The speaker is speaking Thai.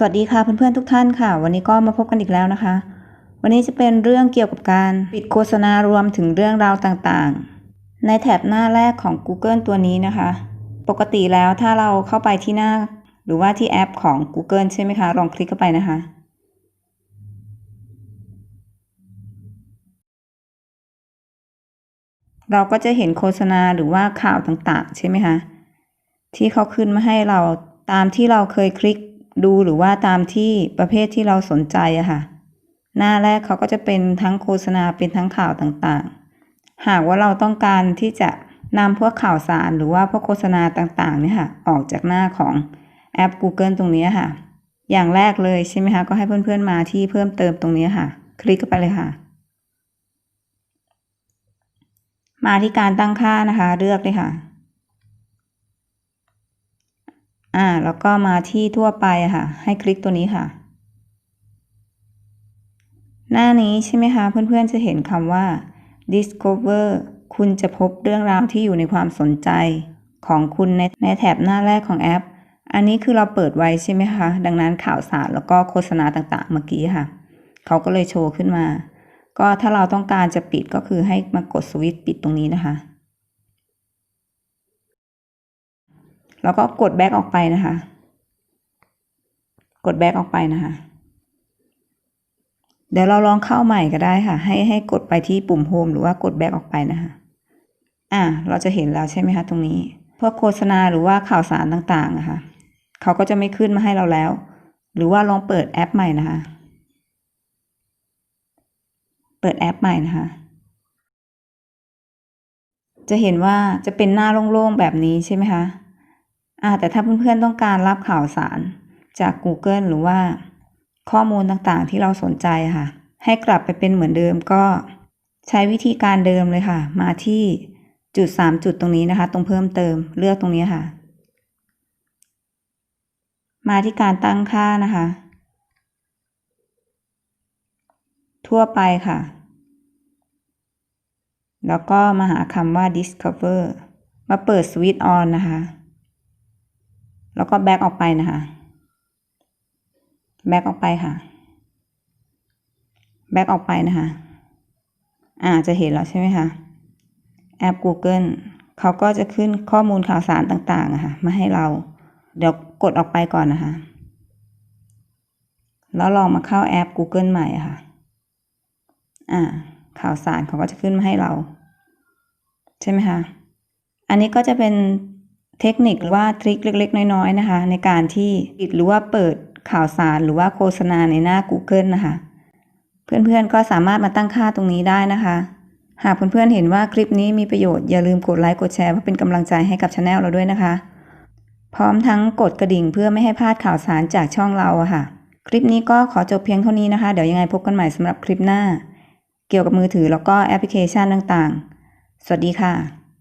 สวัสดีค่ะเพื่อนๆทุกท่านค่ะ วันนี้ก็มาพบกันอีกแล้วนะคะ วันนี้จะเป็นเรื่องเกี่ยวกับการปิดโฆษณารวมถึงเรื่องราวต่างๆ ในแถบหน้าแรกของ Google ตัวนี้นะคะ ปกติแล้วถ้าเราเข้าไปที่หน้า หรือว่าที่แอปของ Google ใช่ไหมคะ ลองคลิกเข้าไปนะคะ เราก็จะเห็นโฆษณาหรือว่าข่าวต่างๆ ใช่ไหมคะที่เขาขึ้นมาให้เราตามที่เราเคยคลิก ดูหรือว่าตามที่ประเภทที่เราสนใจอะค่ะ หน้าแรกเขาก็จะเป็นทั้งโฆษณาเป็นทั้งข่าวต่างๆ หากว่าเราต้องการที่จะนำพวกข่าวสารหรือว่าพวกโฆษณาต่างๆเนี่ยค่ะออกจากหน้าของแอป Google ตรงนี้ค่ะ อย่างแรกเลยใช่ไหมคะ ก็ให้เพื่อนๆมาที่เพิ่มเติมตรงนี้ค่ะ คลิกเข้าไปเลยค่ะ มาที่การตั้งค่านะคะ เลือกเลยค่ะ อ่า แล้วก็มาที่ทั่วไปค่ะ ให้คลิกตัวนี้ค่ะ หน้านี้ใช่ไหมคะ เพื่อนๆจะเห็นคำว่า discover คุณจะพบเรื่องราวที่อยู่ในความสนใจของคุณในในแถบหน้าแรกของแอป อันนี้คือเราเปิดไว้ใช่ไหมคะ ดังนั้นข่าวสารแล้วก็โฆษณาต่างๆเมื่อกี้ค่ะ เขาก็เลยโชว์ขึ้นมา ก็ถ้าเราต้องการจะปิดก็คือให้มากดสวิตช์ปิดตรงนี้นะคะ แล้วก็กดแบ็กออกไปนะคะ กดแบ็กออกไปนะคะ เดี๋ยวเราลองเข้าใหม่ก็ได้ค่ะ ให้ให้กดไปที่ปุ่มโฮมหรือว่ากดแบ็กออกไปนะคะ อ่า เราจะเห็นแล้วใช่ไหมคะตรงนี้พวกโฆษณาหรือว่าข่าวสารต่างๆนะคะเขาก็จะไม่ขึ้นมาให้เราแล้ว หรือว่าลองเปิดแอปใหม่นะคะ เปิดแอปใหม่นะคะ จะเห็นว่าจะเป็นหน้าโล่งๆแบบนี้ใช่ไหมคะ อ่าแต่ถ้าเพื่อนๆต้องการรับข่าวสารจาก Google หรือว่าข้อมูลต่างๆที่เราสนใจค่ะ ให้กลับไปเป็นเหมือนเดิมก็ใช้วิธีการเดิมเลยค่ะ มาที่จุด 3 จุดตรงนี้นะคะ ตรงเพิ่มเติมเลือกตรงนี้ค่ะ มาที่การตั้งค่านะคะ ทั่วไปค่ะ แล้วก็มาหาคำว่า discover มาเปิด switch on นะคะ แล้วก็แบ็กออกไปนะคะ แบ็กออกไปค่ะ แบ็กออกไปนะคะ อ่าจะเห็นแล้วใช่ไหมคะ แอป Google เขาก็จะขึ้นข้อมูลข่าวสารต่างๆอะค่ะ มาให้เรา เดี๋ยวกดออกไปก่อนนะคะ แล้วลองมาเข้าแอป Google ใหม่อะค่ะ อ่า ข่าวสารเขาก็จะขึ้นมาให้เรา ใช่ไหมคะ อันนี้ก็จะเป็น เทคนิคหรือว่าทริคเล็กๆ น้อยๆนะคะ ในการที่ปิดหรือว่าเปิดข่าวสารหรือว่าโฆษณาในหน้า Google นะคะ เพื่อนๆก็สามารถมาตั้งค่าตรงนี้ได้นะคะ หากเพื่อนๆเห็นว่าคลิปนี้มีประโยชน์อย่าลืมกดไลค์กดแชร์เพื่อเป็นกำลังใจให้กับช anel เราด้วยนะคะ พร้อมทั้งกดกระดิ่งเพื่อไม่ให้พลาดข่าวสารจากช่องเราอะค่ะ คลิปนี้ก็ขอจบเพียงเท่านี้นะคะ เดี๋ยวยังไงพบกันใหม่สำหรับคลิปหน้า เกี่ยวกับมือถือแล้วก็แอปพลิเคชันต่างๆ สวัสดีค่ะ